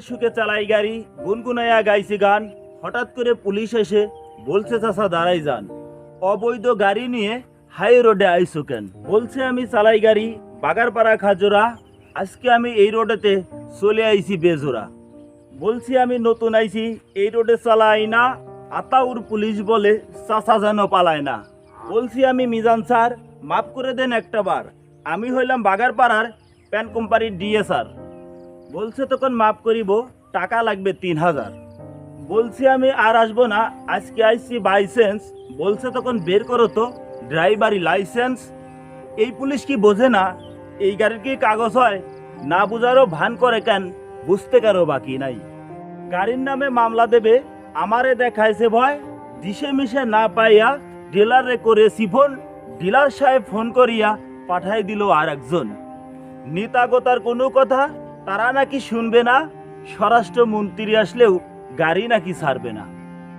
সুখে চালাই গাড়ি, গুনগুনাইয়া গাইছি গান। হঠাৎ করে পুলিশ এসে বলছে, চাচা, দাঁড়াই যান। অবৈধ গাড়ি নিয়ে হাই রোডে আইসো কেন? বলছে, আমি চালাই গাড়ি, বাগারপাড়া খাজোরা আজকে আমি এই রোডেতে চলে আইছি বেজোরা বলছি, আমি নতুন আইছি, এই রোডে চালাই না। আতাউর পুলিশ বলে, চাচা যেন পালায় না। বলছি, আমি মিজান স্যার, মাফ করে দেন একটা বার। আমি হইলাম বাগারপাড়ার প্যান কোম্পানির ডিএসআর। বলছে তখন মাফ করিব, টাকা লাগবে তিন হাজার। বলছি আমি আর আসব না, আজকে আইসি বাইসেন্স বলছে তখন বের করো তো ড্রাইভারি লাইসেন্স এই পুলিশ কি বোঝে না? এই গাড়ির কি কাগজ হয়? না বুঝারও ভান করে কেন? বুঝতে কারও বাকি নাই। গাড়ির নামে মামলা দেবে, আমারে দেখাইছে ভয়। দিশে মিশে না পাইয়া ডিলারে করে সিফোন ডিলার সাহেব ফোন করিয়া পাঠাই দিল আর একজন নেতাগতার কোনো কথা তারা নাকি শুনবে না? স্বরাষ্ট্রমন্ত্রী আসলেও গাড়ি নাকি ছাড়বে না।